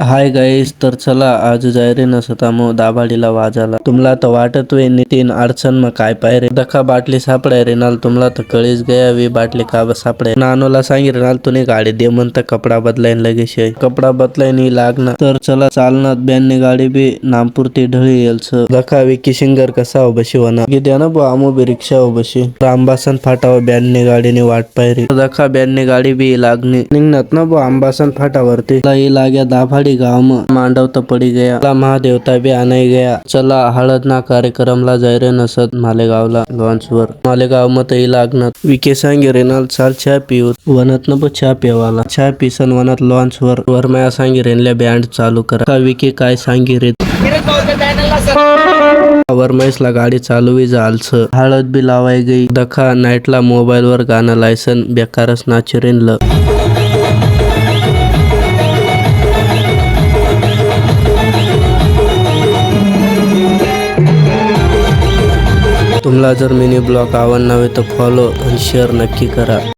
Hi guys तर चला आज जाय रे नसता मग दाभाडीला वाजाला तुमला तर वाटत वे नितीन अडचण मग काय पाय रे? दखा बाटली सापडाय रे नाल तुमला तर कळीच गया वी बाटली का सापडाय. नानोला सांगी नाल तुने गाडी दे म्हणता कपडा बदलायन लगेच कपडा बदलायन लागना तर चला चालनात ब्यान्नी गाडी बी नामपुरती ढळी येलच दखा विकी शिंगर कसा हो बशी वना. गिद्या ना बो आमो बी रिक्षा हो बशी. रामबासन फाटावर ब्यान्नी गाडीने वाट पाय रे. दखा ब्यान्नी गाडी बी लागणी. निघणार ना बो आंबासन फाटावरती. ला लाग्या दाभाडी गाँव म मांडव पडी गया ला महादेवता बी आणाय गया चला हळद ना कार्यक्रमला जाय रे नसत मालेगावला लॉन्च वर मालेगाव मत ही लागणार विके सांगे रेनाल चाल चहा पिऊ वनात न बो चहा पिवाला चहा पिसन वनात लॉन्च वर वर माया सांगे रेनल्या बँड चालू करा का विके काय सांगे रे वरमेशला गाडी चालू जालस हळद बी लावाय गई दखा नाईटला मोबाईल वर गाणं लायसन बेकारच नाचरेनलं तुम्हाला जर मिनी ब्लॉग नव्हे तर फॉलो आणि शेअर नक्की करा.